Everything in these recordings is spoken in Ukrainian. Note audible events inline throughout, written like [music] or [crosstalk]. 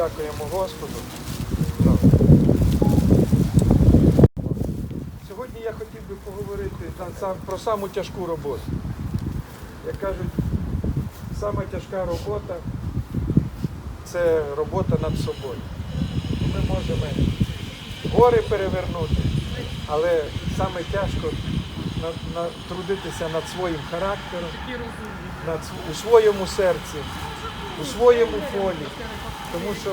подякуємо Господу. Сьогодні я хотів би поговорити про саму тяжку роботу. Як кажуть, сама тяжка робота це робота над собою. Ми можемо гори перевернути, але саме тяжко на- на- трудитися над своїм характером, над, у своєму серці, у своєму полі. Тому що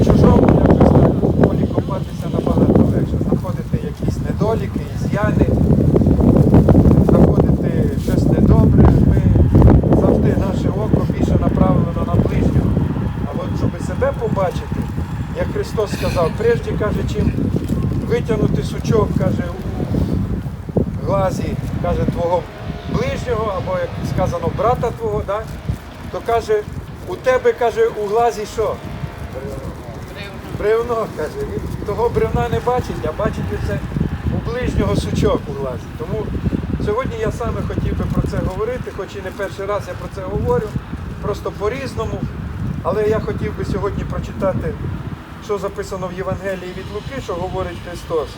в чужому якось так у полі копатися набагато легше. Знаходити якісь недоліки, із'яни, знаходити щось недобре. Ми завжди наше око більше направлено на ближнього. А от щоб себе побачити, як Христос сказав, прежде каже, чим витягнути сучок, каже, у глазі, каже, твого ближнього, або як сказано, брата твого, да? то каже, у тебе каже, у глазі що? Бревно, каже. Він того бревна не бачить, а бачить це у ближнього сучок у глазі. Тому сьогодні я саме хотів би про це говорити, хоч і не перший раз я про це говорю, просто по-різному. Але я хотів би сьогодні прочитати, що записано в Євангелії від Луки, що говорить Христос.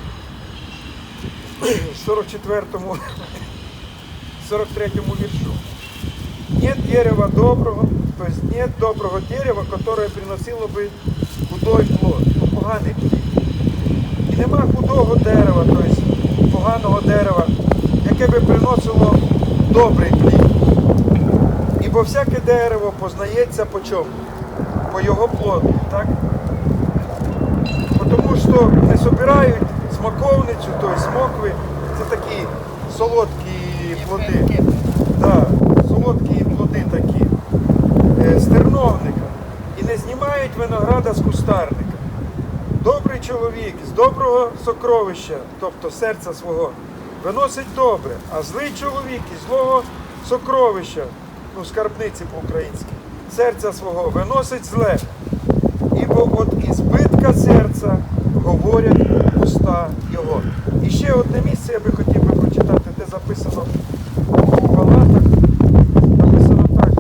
В 44-му, 43-му віршу. Нет дерева доброго, то есть нет доброго дерева, которое приносило бы худой плод, ну, поганий плід. І нема худого дерева, то есть поганого дерева, яке би приносило добрий плід. Ібо всяке дерево познається по чому? По його плоду, так? Тому що не собирають смаковницю, тобто смокви, це такі солодкі плоди. Да, солодкі плоди такі. Е, з терновника. І не знімають винограда з кустарника. Добрий чоловік з доброго сокровища, тобто серця свого, виносить добре, а злий чоловік із злого сокровища, ну, скарбниці по-українськи, серця свого виносить зле. Ібо от із збитка серця говорять уста його. І ще одне місце я би хотів би прочитати, де записано у Галатах. Написано так.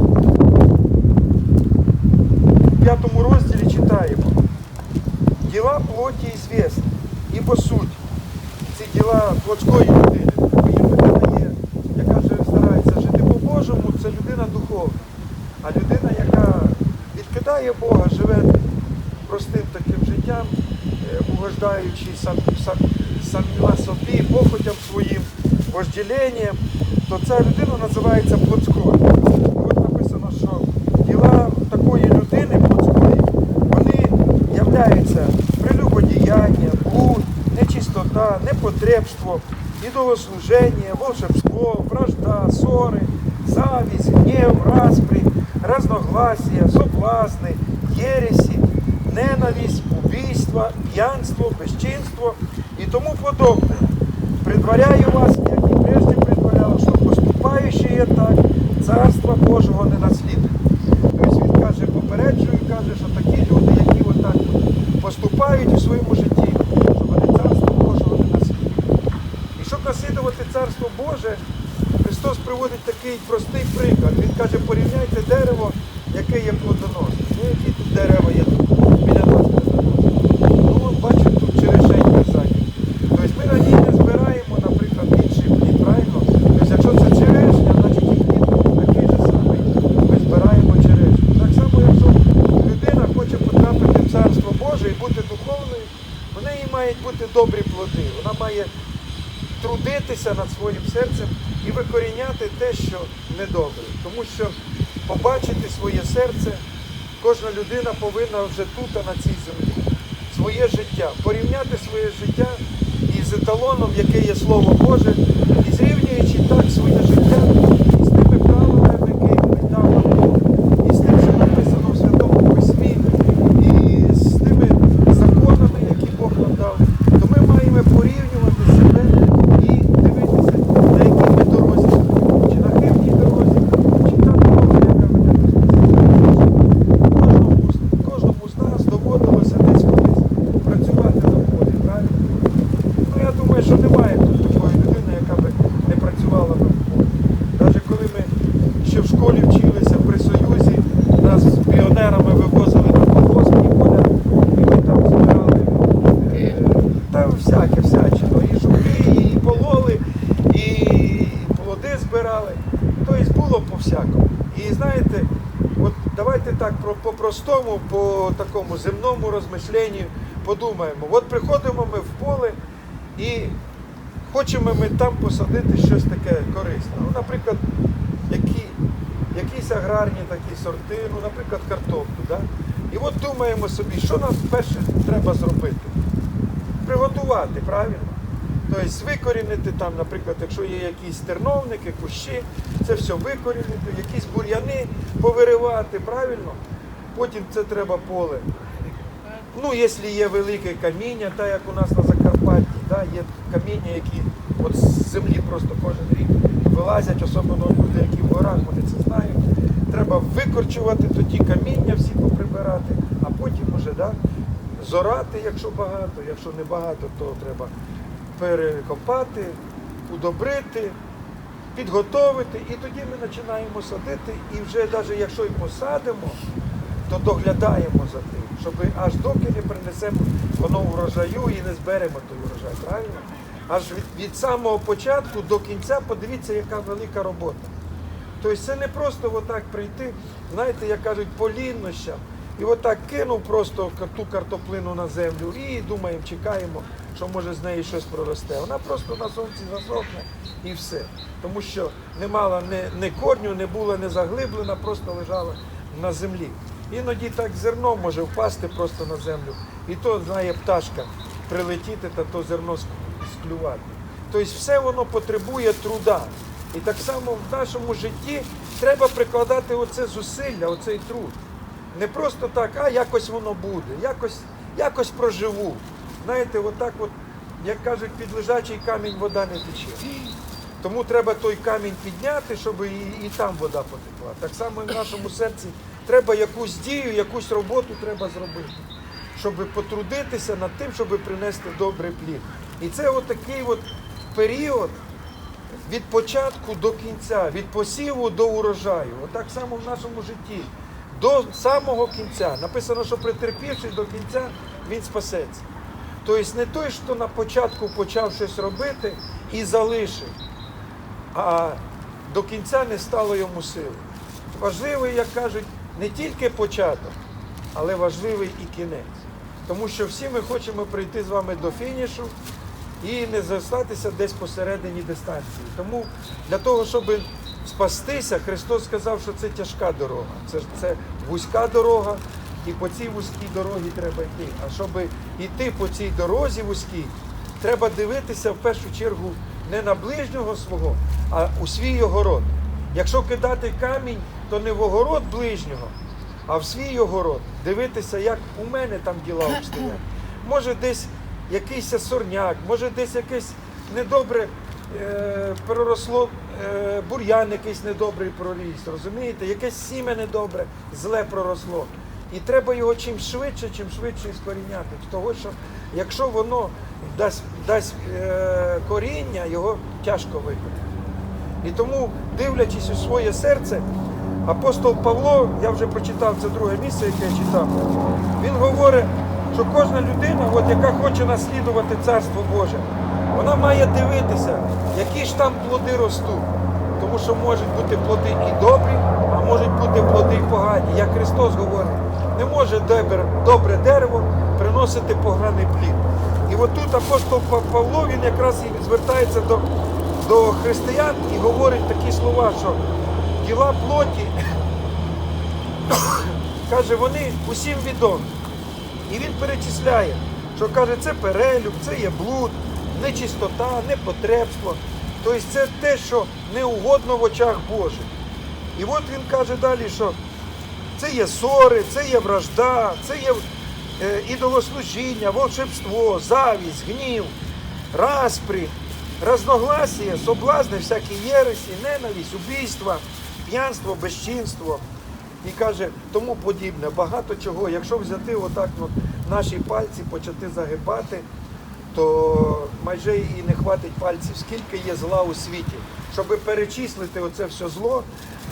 В п'ятому розділі читаємо. Діла плоті і звісні, ібо суть. Ці діла плотської людини. Людина є, яка вже старається жити по-божому, це людина духовна. А людина, яка відкидає Бога, живе простим таким життям, е, угождаючи сам, сам, самі собі, похотям своїм, вожділенням, то ця людина називається плотською. От написано, що діла такої людини плотської, вони являються прелюбодіяння, блуд, нечистота, непотребство, ідолослуження, волшебство, вражда, ссори, завість, гнів, распри, разногласия, соблазни, єресі, ненависть, убийство, п'янство, безчинство і тому подобне. Предваряю вас, як і прежде предваряв, що поступаючи так, царства Божого не наслідують. Тобто він каже, попереджую, каже, що такі люди, які отак поступають у своєму житті, що вони царство Божого не наслідують. І щоб наслідувати царство Боже, Христос приводить такий простий приклад. Він каже, порівняйте дерево, яке є плодоносне. Ну, які тут дерева є тут біля нас плодоносні? Ну, от бачу, тут черешенька ззаді. Тобто ми на ній не збираємо, наприклад, інший плід, правильно? Тобто, якщо це черешня, значить і плід такий же самий. Ми збираємо черешню. Так само, якщо людина хоче потрапити в Царство Боже і бути духовною, в неї мають бути добрі плоди. Вона має трудитися над своїм серцем і викоріняти те, що недобре. Тому що побачити своє серце кожна людина повинна вже тут, а на цій землі. Своє життя, порівняти своє життя із еталоном, яке є Слово Боже, і зрівнюючи так своє життя думаю, що немає тут такої людини, яка би не працювала би в. Навіть коли ми ще в школі вчилися при Союзі, нас з піонерами вивозили на колгоспні поля, і ми там збирали е, та всяке, всячину. І жуки, і пололи, і плоди збирали. Тобто було по-всякому. І знаєте, от давайте так по-простому, по такому земному розмишленню подумаємо. От приходимо ми в і хочемо ми там посадити щось таке корисне. Ну, наприклад, які, якісь аграрні такі сорти, ну, наприклад, картоплю. Да? І от думаємо собі, що нам перше треба зробити? Приготувати, правильно? Тобто викорінити там, наприклад, якщо є якісь терновники, кущі, це все викорінити, якісь бур'яни повиривати, правильно? Потім це треба поле. Ну, якщо є велике каміння, так як у нас на Закарпатті, да, є каміння, які от з землі просто кожен рік вилазять, особливо люди, які в горах, вони це знають. Треба викорчувати тоді каміння, всі поприбирати, а потім уже да, зорати, якщо багато, якщо не багато, то треба перекопати, удобрити, підготовити, і тоді ми починаємо садити, і вже навіть якщо й посадимо, то доглядаємо за тим, щоб аж доки не принесемо воно урожаю і не зберемо той урожай, правильно? Аж від, від самого початку до кінця подивіться, яка велика робота. Тобто це не просто отак прийти, знаєте, як кажуть, по ліннощам, і отак кинув просто ту картоплину на землю і думаємо, чекаємо, що може з неї щось проросте. Вона просто на сонці засохне і все. Тому що не мала ні, ні корню, не була не заглиблена, просто лежала на землі. Іноді так зерно може впасти просто на землю. І то знає пташка прилетіти та то зерно склювати. Тобто все воно потребує труда. І так само в нашому житті треба прикладати оце зусилля, оцей труд. Не просто так, а якось воно буде, якось, якось проживу. Знаєте, отак, от, як кажуть, під лежачий камінь вода не тече. Тому треба той камінь підняти, щоб і, і там вода потекла. Так само і в нашому серці треба якусь дію, якусь роботу треба зробити, щоб потрудитися над тим, щоб принести добрий плід. І це отакий от період від початку до кінця, від посіву до урожаю. Отак само в нашому житті. До самого кінця. Написано, що претерпівши до кінця, він спасеться. Тобто не той, що на початку почав щось робити і залишив, а до кінця не стало йому сили. Важливий, як кажуть, не тільки початок, але важливий і кінець. Тому що всі ми хочемо прийти з вами до фінішу і не залишатися десь посередині дистанції. Тому для того, щоб спастися, Христос сказав, що це тяжка дорога, це, це вузька дорога, і по цій вузькій дорогі треба йти. А щоб йти по цій дорозі вузькій, треба дивитися в першу чергу не на ближнього свого, а у свій огород. Якщо кидати камінь, то не в огород ближнього, а в свій огород. Дивитися, як у мене там діла обстоять. Може десь якийсь сорняк, може десь якесь недобре е, проросло, е, бур'ян якийсь недобрий проріс, розумієте? Якесь сіме недобре, зле проросло. І треба його чим швидше, чим швидше іскоріняти. Того, що якщо воно дасть, дасть е, коріння, його тяжко викопати. І тому, дивлячись у своє серце, апостол Павло, я вже прочитав це друге місце, яке я читав, він говорить, що кожна людина, от, яка хоче наслідувати Царство Боже, вона має дивитися, які ж там плоди ростуть. Тому що можуть бути плоди і добрі, а можуть бути плоди і погані. Як Христос говорить, не може добре, дерево приносити поганий плід. І от тут апостол Па- Павло він якраз і звертається до, до християн і говорить такі слова, що діла плоті, каже, вони усім відомі. І він перечисляє, що каже, це перелюб, це є блуд, нечистота, непотребство. Тобто це те, що не угодно в очах Божих. І от він каже далі, що це є ссори, це є вражда, це є е, ідолослужіння, волшебство, завість, гнів, распрі, разногласія, соблазни, всякі єресі, ненависть, убійства, п'янство, безчинство. І каже, тому подібне, багато чого. Якщо взяти отак от наші пальці, почати загибати, то майже і не хватить пальців, скільки є зла у світі. Щоб перечислити оце все зло,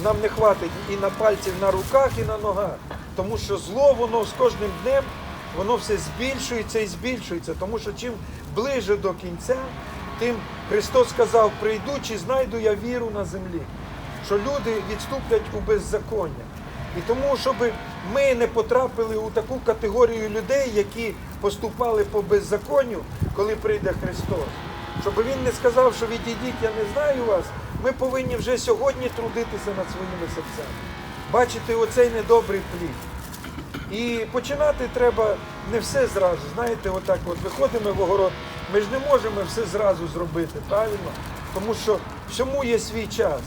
нам не хватить і на пальців на руках, і на ногах. Тому що зло, воно з кожним днем, воно все збільшується і збільшується. Тому що чим ближе до кінця, тим Христос сказав, прийду чи знайду я віру на землі, що люди відступлять у беззаконня. І тому, щоб ми не потрапили у таку категорію людей, які поступали по беззаконню, коли прийде Христос. Щоб він не сказав, що відійдіть, я не знаю вас, ми повинні вже сьогодні трудитися над своїми серцями. Бачити оцей недобрий плід. І починати треба не все зразу. Знаєте, отак от виходимо в огород. Ми ж не можемо все зразу зробити, правильно? Тому що всьому є свій час.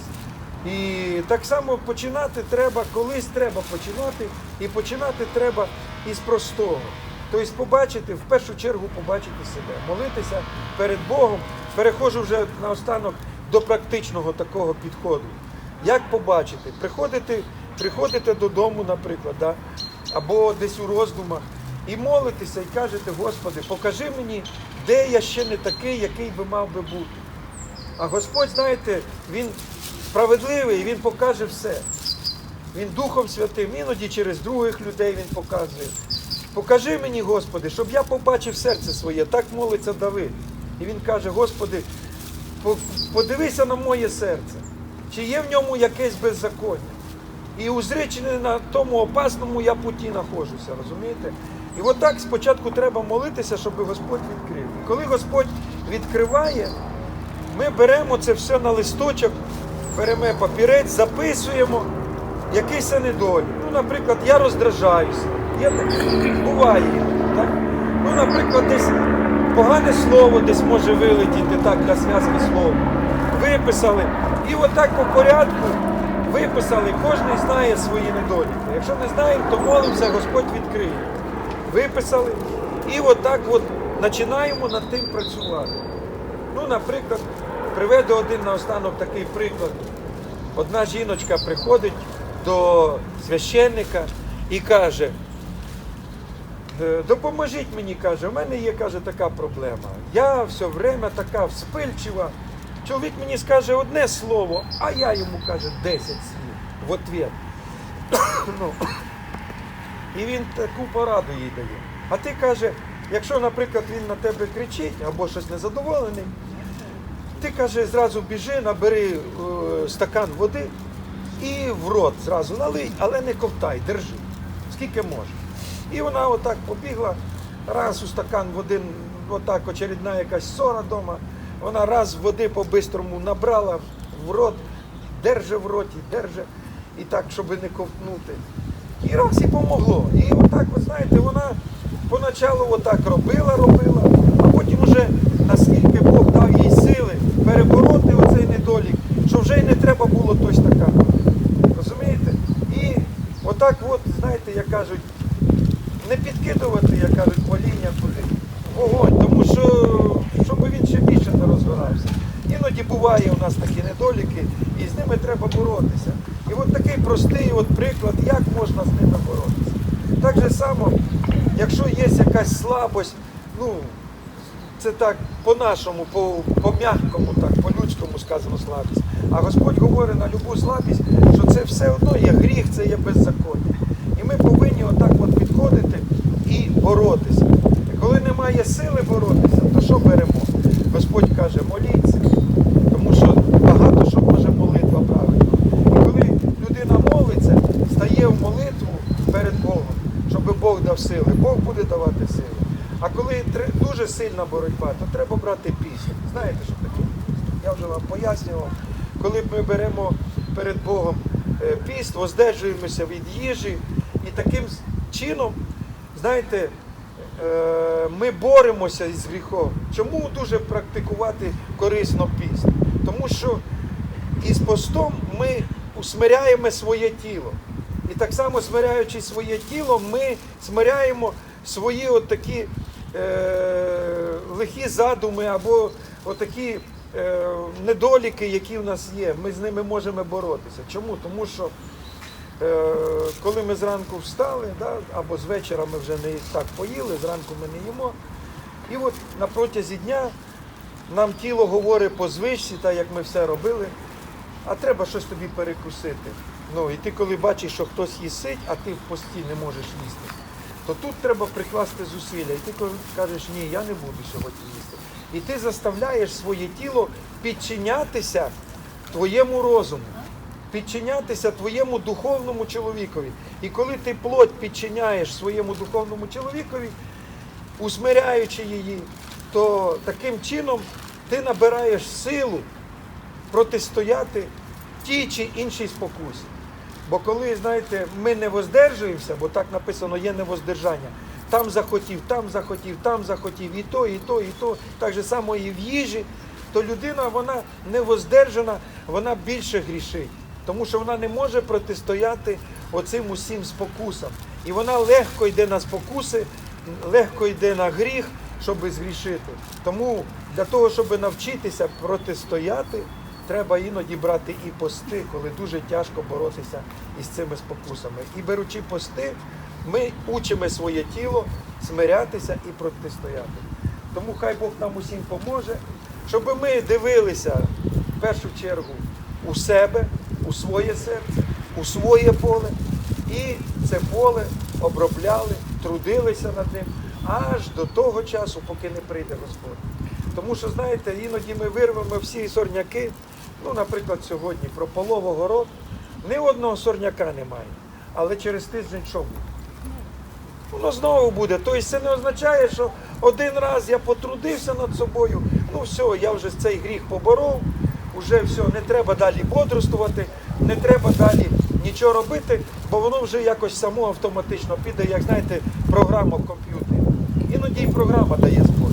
І так само починати треба, колись треба починати, і починати треба із простого. Тобто побачити, в першу чергу побачити себе, молитися перед Богом. Переходжу вже наостанок до практичного такого підходу. Як побачити? Приходити, приходите додому, наприклад, да? або десь у роздумах, і молитеся, і кажете, Господи, покажи мені, де я ще не такий, який би мав би бути. А Господь, знаєте, Він справедливий, Він покаже все. Він Духом Святим, іноді через других людей Він показує. Покажи мені, Господи, щоб я побачив серце своє. Так молиться Давид. І він каже, Господи, подивися на моє серце, чи є в ньому якесь беззаконня. І узрічений на тому опасному я путі знаходжуся, розумієте? І от спочатку треба молитися, щоб Господь відкрив. І коли Господь відкриває, ми беремо це все на листочок, беремо папірець, записуємо, який це недолік. Ну, наприклад, я роздражаюся. Буває. Так? Ну, наприклад, десь погане слово десь може вилетіти так для зв'язки слов. Виписали. І отак по порядку виписали, кожен знає свої недоліки. Якщо не знаємо, то молимося, Господь відкриє. Виписали. І отак от починаємо над тим працювати. Ну, наприклад, приведу один наостанок такий приклад. Одна жіночка приходить до священника і каже, «Е, допоможіть мені, каже, у мене є каже, така проблема. Я все время така вспильчива. Чоловік мені скаже одне слово, а я йому каже 10 слів в ответ. [coughs] ну, і він таку пораду їй дає. А ти каже, якщо, наприклад, він на тебе кричить або щось незадоволений, ти каже, зразу біжи, набери е, стакан води і в рот зразу налий, але не ковтай, держи, скільки можеш. І вона отак побігла, раз у стакан води, отак очередна якась ссора вдома, вона раз води по-бистрому набрала в рот, держи в роті, держи, і так, щоб не ковтнути. І раз і помогло. І отак, ви знаєте, вона поначалу отак робила, робила, а потім вже наскільки Бог дав їй сили перебороти оцей недолік, що вже й не треба було той стакан. Розумієте? І отак от, знаєте, як кажуть, не підкидувати, як кажуть, поління туди. Вогонь, тому що щоб він ще більше не розгорався. Іноді буває у нас такі недоліки, і з ними треба боротися. І от такий простий от приклад, як можна з ними боротися. Так же само, якщо є якась слабость, ну, це так по-нашому, по, по-м'якому, так, по-людському сказано слабість. А Господь говорить на любу слабість, що це все одно є гріх, це є беззаконня. І ми повинні отак от підходити і боротися. І коли немає сили боротися, то що беремо? Господь каже, моліться, тому що багато що може молитва правильно. І коли людина молиться, стає в молитву перед Богом, щоб Бог дав сили, Бог буде давати. А коли дуже сильна боротьба, то треба брати пісню. Знаєте, що таке? Я вже вам пояснював. Коли ми беремо перед Богом е, піст, воздержуємося від їжі, і таким чином, знаєте, е, ми боремося із гріхом. Чому дуже практикувати корисно піст? Тому що із постом ми усмиряємо своє тіло. І так само, смиряючи своє тіло, ми смиряємо свої от такі лихі задуми або отакі е, недоліки, які в нас є. Ми з ними можемо боротися. Чому? Тому що е, коли ми зранку встали, да, або з вечора ми вже не так поїли, зранку ми не їмо. І от на протязі дня нам тіло говорить по звичці, так як ми все робили, а треба щось тобі перекусити. Ну, і ти коли бачиш, що хтось їсить, а ти в пості не можеш їсти, то тут треба прикласти зусилля. І ти кажеш, ні, я не буду сьогодні їсти. І ти заставляєш своє тіло підчинятися твоєму розуму, підчинятися твоєму духовному чоловікові. І коли ти плоть підчиняєш своєму духовному чоловікові, усмиряючи її, то таким чином ти набираєш силу протистояти тій чи іншій спокусі. Бо коли, знаєте, ми не воздержуємося, бо так написано, є невоздержання, там захотів, там захотів, там захотів, і то, і то, і то, так же само і в їжі, то людина, вона невоздержана, вона більше грішить. Тому що вона не може протистояти оцим усім спокусам. І вона легко йде на спокуси, легко йде на гріх, щоб згрішити. Тому для того, щоб навчитися протистояти, треба іноді брати і пости, коли дуже тяжко боротися із цими спокусами. І беручи пости, ми учимо своє тіло смирятися і протистояти. Тому хай Бог нам усім поможе, щоб ми дивилися в першу чергу у себе, у своє серце, у своє поле, і це поле обробляли, трудилися над ним аж до того часу, поки не прийде Господь. Тому що, знаєте, іноді ми вирвемо всі сорняки. Ну, наприклад, сьогодні прополов огород. Ні одного сорняка немає. Але через тиждень що буде? Воно знову буде. Тобто це не означає, що один раз я потрудився над собою, ну все, я вже цей гріх поборов, вже все, не треба далі бодрствувати, не треба далі нічого робити, бо воно вже якось само автоматично піде, як знаєте, програма в комп'ютері. Іноді і програма дає збой.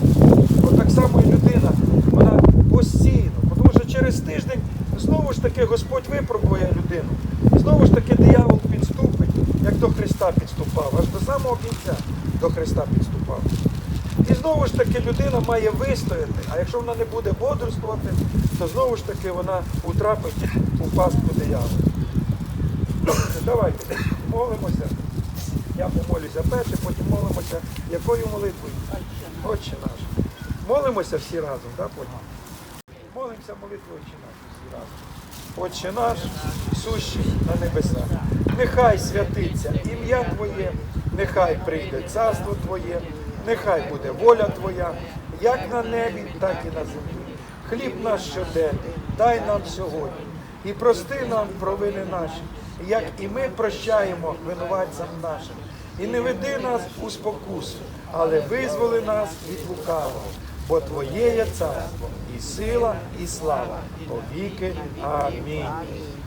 От так само і людина, вона постійно, тому що через тиждень знову ж таки Господь випробує людину. Знову ж таки диявол підступить, як до Христа підступав, аж до самого кінця до Христа підступав. І знову ж таки людина має вистояти, а якщо вона не буде бодрствувати, то знову ж таки вона утрапить у пастку диявола. Давайте молимося. Я помолюся перше, потім молимося. Якою молитвою? Отче наш. Молимося всі разом, так, потім? Молимося молитвою разом. Отче наш, сущий на небесах. Нехай святиться ім'я Твоє, нехай прийде царство Твоє, нехай буде воля Твоя, як на небі, так і на землі. Хліб наш щоденний, дай нам сьогодні і прости нам провини наші, як і ми прощаємо винуватцям нашим. І не веди нас у спокусу, але визволи нас від лукавого. Бо Твоє є царство, і сила, і слава, повіки. Амінь.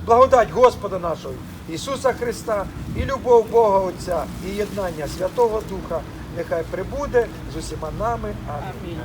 Благодать Господа нашого Ісуса Христа, і любов Бога Отця, і єднання Святого Духа нехай прибуде з усіма нами. Амінь.